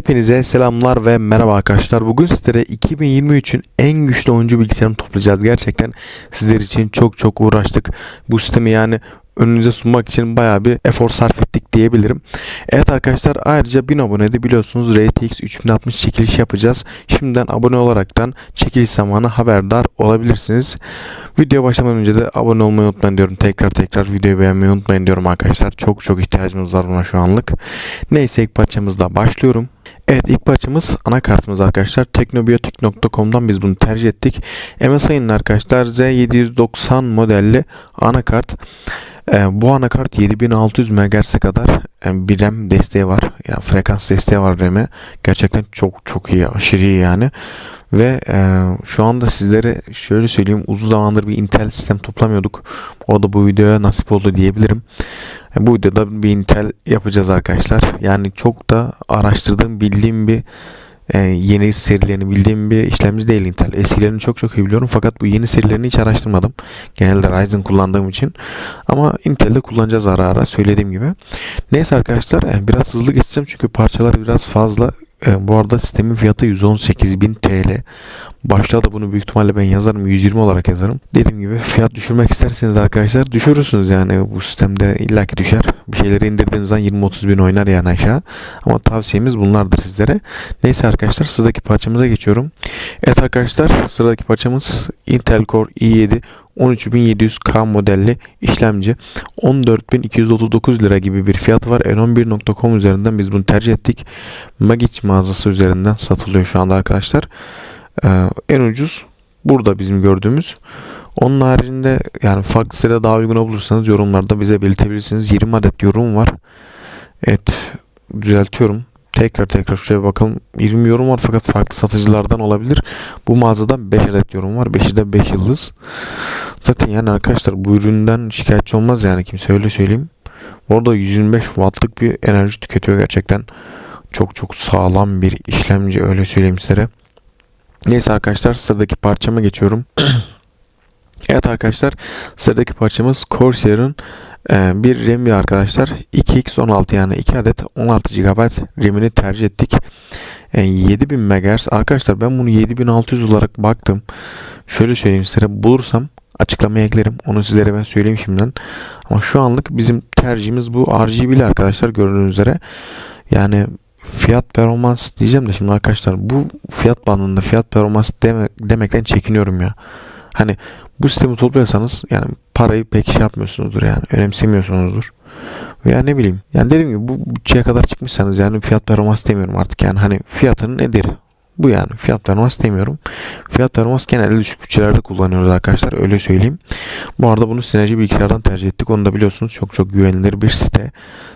Hepinize selamlar ve merhaba arkadaşlar. Bugün sizlere 2023'ün en güçlü oyuncu bilgisayarını toplayacağız. Gerçekten sizler için çok çok uğraştık. Bu sistemi yani önünüze sunmak için baya bir efor sarf ettik diyebilirim. Evet arkadaşlar ayrıca 1000 abonede biliyorsunuz RTX 3060 çekiliş yapacağız. Şimdiden abone olaraktan çekiliş zamanı haberdar olabilirsiniz. Video başlamadan önce de abone olmayı unutmayın diyorum. Tekrar tekrar videoyu beğenmeyi unutmayın diyorum arkadaşlar. Çok çok ihtiyacımız var buna şu anlık. Neyse ilk parçamızda başlıyorum. Evet ilk parçamız anakartımız arkadaşlar. Teknobiyotik.com'dan biz bunu tercih ettik. MSI'nin arkadaşlar Z790 modelli anakart. Ee, bu anakart 7600 MHz'e kadar yani bir RAM desteği var. Yani frekans desteği var RAM'e. Gerçekten çok çok iyi, aşırı iyi yani. Ve e, şu anda sizlere şöyle söyleyeyim uzun zamandır bir Intel sistem toplamıyorduk. O da bu videoya nasip oldu diyebilirim. E, bu videoda bir Intel yapacağız arkadaşlar. Yani çok da araştırdığım, bildiğim bir e, yeni serilerini bildiğim bir işlemci değil Intel. Eskilerini çok çok iyi biliyorum fakat bu yeni serilerini hiç araştırmadım. Genelde Ryzen kullandığım için. Ama Intel'de kullanacağız ara ara söylediğim gibi. Neyse arkadaşlar e, biraz hızlı geçeceğim çünkü parçalar biraz fazla. E, bu arada sistemin fiyatı 118.000 TL. Başta da bunu büyük ihtimalle ben yazarım. 120 olarak yazarım. Dediğim gibi fiyat düşürmek isterseniz arkadaşlar düşürürsünüz yani bu sistemde illaki düşer. Bir şeyleri indirdiğiniz zaman 20-30 bin oynar yani aşağı. Ama tavsiyemiz bunlardır sizlere. Neyse arkadaşlar sıradaki parçamıza geçiyorum. Evet arkadaşlar sıradaki parçamız Intel Core i7 13700K modelli işlemci 14239 lira gibi bir fiyatı var. n11.com üzerinden biz bunu tercih ettik. Magic mağazası üzerinden satılıyor şu anda arkadaşlar. Ee, en ucuz burada bizim gördüğümüz. Onun haricinde yani farklı sitede daha uygun bulursanız yorumlarda bize belirtebilirsiniz. 20 adet yorum var. Evet düzeltiyorum. Tekrar tekrar şuraya bakalım. 20 yorum var fakat farklı satıcılardan olabilir. Bu mağazada 5 adet yorum var. 5'i de 5 yıldız. Zaten yani arkadaşlar bu üründen şikayetçi olmaz yani kimse öyle söyleyeyim. Orada 125 wattlık bir enerji tüketiyor gerçekten. Çok çok sağlam bir işlemci öyle söyleyeyim size. Neyse arkadaşlar sıradaki parçama geçiyorum. evet arkadaşlar sıradaki parçamız Corsair'ın e, bir RAM'i arkadaşlar 2x16 yani 2 adet 16 GB RAM'ini tercih ettik. E, 7000 MHz arkadaşlar ben bunu 7600 olarak baktım. Şöyle söyleyeyim size bulursam açıklamaya eklerim. Onu sizlere ben söyleyeyim şimdiden. Ama şu anlık bizim tercihimiz bu RGB'li arkadaşlar gördüğünüz üzere. Yani fiyat performans diyeceğim de şimdi arkadaşlar bu fiyat bandında fiyat performans deme, demekten çekiniyorum ya. Hani bu sistemi topluyorsanız yani parayı pek şey yapmıyorsunuzdur yani önemsemiyorsunuzdur. Veya ne bileyim yani dediğim gibi bu bütçeye kadar çıkmışsanız yani fiyat performans demiyorum artık yani hani fiyatının nedir? Bu yani fiyat performans demiyorum. Fiyat performans genelde düşük bütçelerde kullanıyoruz arkadaşlar öyle söyleyeyim. Bu arada bunu Sinerji Bilgisayar'dan tercih ettik. Onu da biliyorsunuz çok çok güvenilir bir site.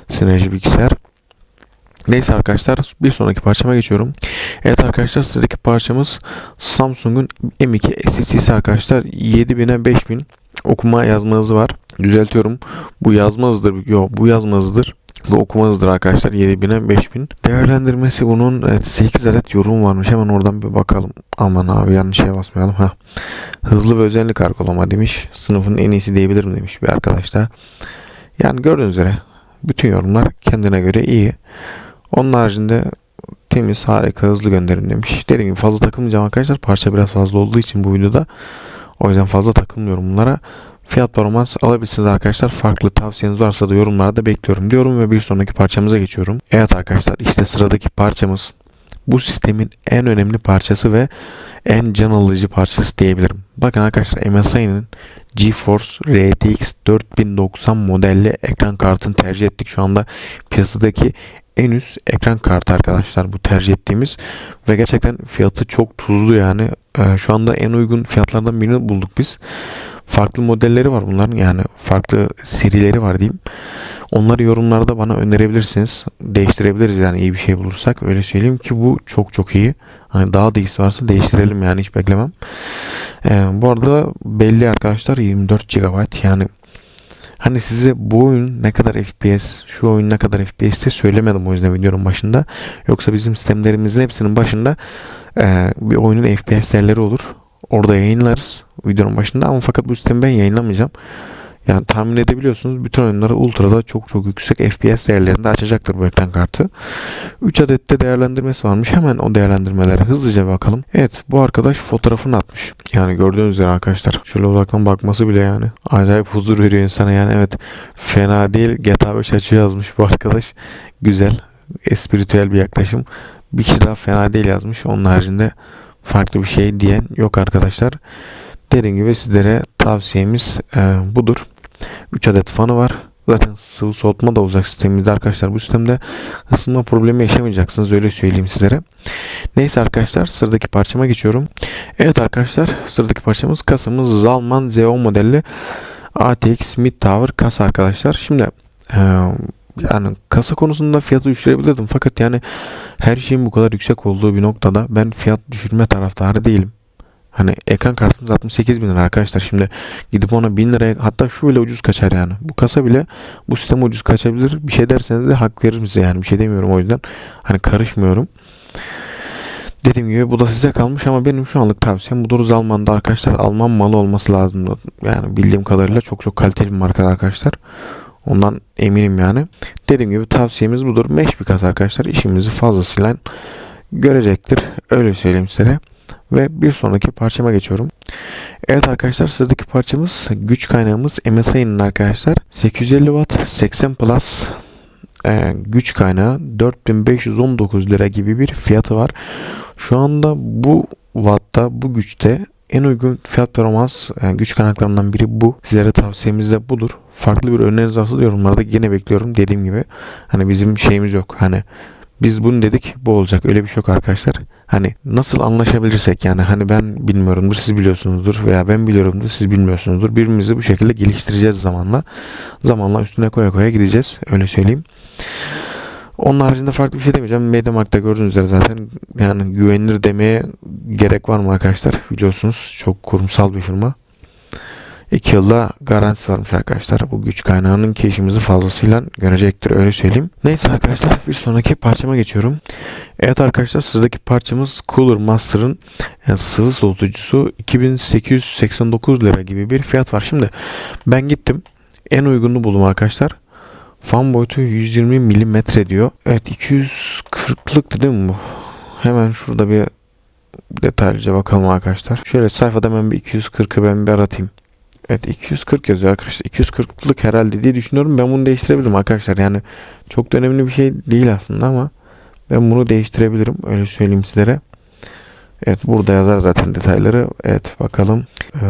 Sinerji Bilgisayar. Neyse arkadaşlar bir sonraki parçama geçiyorum. Evet arkadaşlar sizdeki parçamız Samsung'un M2 SSD'si arkadaşlar 7000'e 5000 okuma yazma hızı var. Düzeltiyorum. Bu yazma hızıdır. Yok bu yazma hızıdır. Bu okuma hızıdır arkadaşlar 7000'e 5000. Değerlendirmesi bunun evet, 8 adet yorum varmış. Hemen oradan bir bakalım. Aman abi yanlış şeye basmayalım. ha. Hızlı ve özellik kargolama demiş. Sınıfın en iyisi diyebilirim demiş bir arkadaş da. Yani gördüğünüz üzere bütün yorumlar kendine göre iyi. Onun haricinde temiz, harika, hızlı gönderim demiş. Dediğim gibi fazla takılmayacağım arkadaşlar. Parça biraz fazla olduğu için bu videoda. O yüzden fazla takılmıyorum bunlara. Fiyat performans alabilirsiniz arkadaşlar. Farklı tavsiyeniz varsa da yorumlarda bekliyorum diyorum ve bir sonraki parçamıza geçiyorum. Evet arkadaşlar işte sıradaki parçamız bu sistemin en önemli parçası ve en can alıcı parçası diyebilirim. Bakın arkadaşlar MSI'nin GeForce RTX 4090 modelli ekran kartını tercih ettik. Şu anda piyasadaki en üst ekran kartı arkadaşlar bu tercih ettiğimiz. Ve gerçekten fiyatı çok tuzlu yani. Ee, şu anda en uygun fiyatlardan birini bulduk biz. Farklı modelleri var bunların. Yani farklı serileri var diyeyim. Onları yorumlarda bana önerebilirsiniz. Değiştirebiliriz yani iyi bir şey bulursak. Öyle söyleyeyim ki bu çok çok iyi. Hani daha da iyisi varsa değiştirelim yani hiç beklemem. Ee, bu arada belli arkadaşlar 24 GB yani Hani size bu oyun ne kadar FPS, şu oyun ne kadar FPS'te söylemedim o yüzden videonun başında. Yoksa bizim sistemlerimizin hepsinin başında e, bir oyunun FPS değerleri olur. Orada yayınlarız videonun başında ama fakat bu sistemi ben yayınlamayacağım. Yani tahmin edebiliyorsunuz bütün oyunları ultra'da çok çok yüksek FPS değerlerinde açacaktır bu ekran kartı. 3 adet de değerlendirmesi varmış. Hemen o değerlendirmelere hızlıca bakalım. Evet bu arkadaş fotoğrafını atmış. Yani gördüğünüz üzere arkadaşlar. Şöyle uzaktan bakması bile yani acayip huzur veriyor insana yani. Evet fena değil. GTA 5 açı yazmış bu arkadaş. Güzel. Espritüel bir yaklaşım. Bir kişi daha fena değil yazmış. Onun haricinde farklı bir şey diyen yok arkadaşlar. Dediğim gibi sizlere tavsiyemiz e, budur. 3 adet fanı var. Zaten sıvı soğutma da olacak sistemimizde arkadaşlar. Bu sistemde ısınma problemi yaşamayacaksınız öyle söyleyeyim sizlere. Neyse arkadaşlar sıradaki parçama geçiyorum. Evet arkadaşlar sıradaki parçamız kasamız Zalman ZO modelli ATX Mid Tower kasa arkadaşlar. Şimdi e, yani kasa konusunda fiyatı düşürebilirdim fakat yani her şeyin bu kadar yüksek olduğu bir noktada ben fiyat düşürme taraftarı değilim. Hani ekran kartımız 68 bin lira arkadaşlar. Şimdi gidip ona 1000 liraya hatta şu bile ucuz kaçar yani. Bu kasa bile bu sistem ucuz kaçabilir. Bir şey derseniz de hak veririm size yani. Bir şey demiyorum o yüzden. Hani karışmıyorum. Dediğim gibi bu da size kalmış ama benim şu anlık tavsiyem bu Duruz Alman'da arkadaşlar Alman malı olması lazım. Yani bildiğim kadarıyla çok çok kaliteli bir marka arkadaşlar. Ondan eminim yani. Dediğim gibi tavsiyemiz budur. Mesh bir kasa arkadaşlar. işimizi fazlasıyla görecektir. Öyle söyleyeyim size. Ve bir sonraki parçama geçiyorum. Evet arkadaşlar sıradaki parçamız güç kaynağımız MSI'nin arkadaşlar 850 Watt 80 Plus e, güç kaynağı 4519 lira gibi bir fiyatı var. Şu anda bu wattta bu güçte en uygun fiyat performans yani güç kaynaklarından biri bu. Sizlere tavsiyemiz de budur. Farklı bir öneriniz varsa yorumlarda yine bekliyorum. Dediğim gibi hani bizim şeyimiz yok. Hani biz bunu dedik bu olacak öyle bir şey yok arkadaşlar. Hani nasıl anlaşabilirsek yani hani ben bilmiyorumdur siz biliyorsunuzdur veya ben biliyorumdur siz bilmiyorsunuzdur. Birbirimizi bu şekilde geliştireceğiz zamanla. Zamanla üstüne koya koya gideceğiz öyle söyleyeyim. Onun haricinde farklı bir şey demeyeceğim. Mediamarkt'ta gördüğünüz üzere zaten yani güvenilir demeye gerek var mı arkadaşlar? Biliyorsunuz çok kurumsal bir firma. 2 yılda garantisi varmış arkadaşlar. Bu güç kaynağının ki fazlasıyla görecektir öyle söyleyeyim. Neyse arkadaşlar bir sonraki parçama geçiyorum. Evet arkadaşlar sıradaki parçamız Cooler Master'ın yani sıvı soğutucusu 2889 lira gibi bir fiyat var. Şimdi ben gittim en uygununu buldum arkadaşlar. Fan boyutu 120 milimetre diyor. Evet 240'lık değil mi bu? Hemen şurada bir detaylıca bakalım arkadaşlar. Şöyle sayfada ben bir 240'ı ben bir aratayım. Evet 240 yazıyor arkadaşlar. 240'lık herhalde diye düşünüyorum. Ben bunu değiştirebilirim arkadaşlar. Yani çok da önemli bir şey değil aslında ama ben bunu değiştirebilirim. Öyle söyleyeyim sizlere. Evet burada yazar zaten detayları. Evet bakalım. Ee,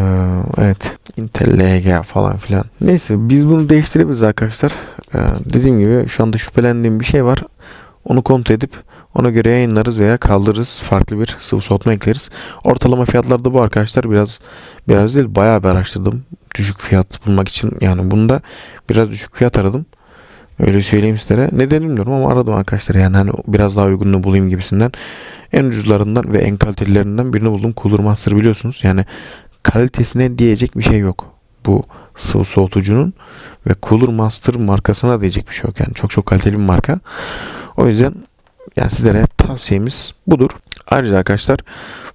evet Intel LG falan filan. Neyse biz bunu değiştirebiliriz arkadaşlar. Ee, dediğim gibi şu anda şüphelendiğim bir şey var. Onu kontrol edip ona göre yayınlarız veya kaldırırız. Farklı bir sıvı soğutma ekleriz. Ortalama fiyatlar da bu arkadaşlar. Biraz biraz değil bayağı bir araştırdım. Düşük fiyat bulmak için yani bunda biraz düşük fiyat aradım. Öyle söyleyeyim sizlere. Neden bilmiyorum ama aradım arkadaşlar. Yani hani biraz daha uygununu bulayım gibisinden. En ucuzlarından ve en kalitelilerinden birini buldum. Cooler Master biliyorsunuz. Yani kalitesine diyecek bir şey yok. Bu sıvı soğutucunun ve Cooler Master markasına diyecek bir şey yok. Yani çok çok kaliteli bir marka. O yüzden yani sizlere tavsiyemiz budur. Ayrıca arkadaşlar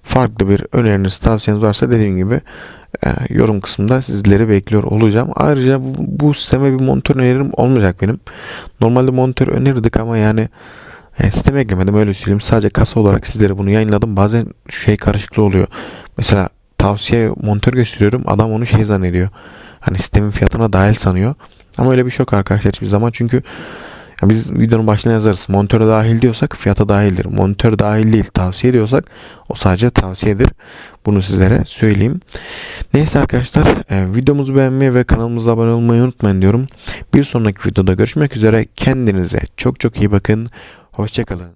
farklı bir öneriniz tavsiyeniz varsa dediğim gibi e, yorum kısmında sizleri bekliyor olacağım. Ayrıca bu, bu sisteme bir monitör önerim olmayacak benim. Normalde monitör önerirdik ama yani e, sisteme eklemedim öyle söyleyeyim. Sadece kasa olarak sizlere bunu yayınladım. Bazen şey karışıklığı oluyor. Mesela tavsiye monitör gösteriyorum. Adam onu şey zannediyor. Hani sistemin fiyatına dahil sanıyor. Ama öyle bir şey yok arkadaşlar hiçbir zaman. Çünkü biz videonun başına yazarız. Montöre dahil diyorsak fiyata dahildir. Monitör dahil değil tavsiye ediyorsak o sadece tavsiyedir. Bunu sizlere söyleyeyim. Neyse arkadaşlar e, videomuzu beğenmeyi ve kanalımıza abone olmayı unutmayın diyorum. Bir sonraki videoda görüşmek üzere. Kendinize çok çok iyi bakın. Hoşçakalın.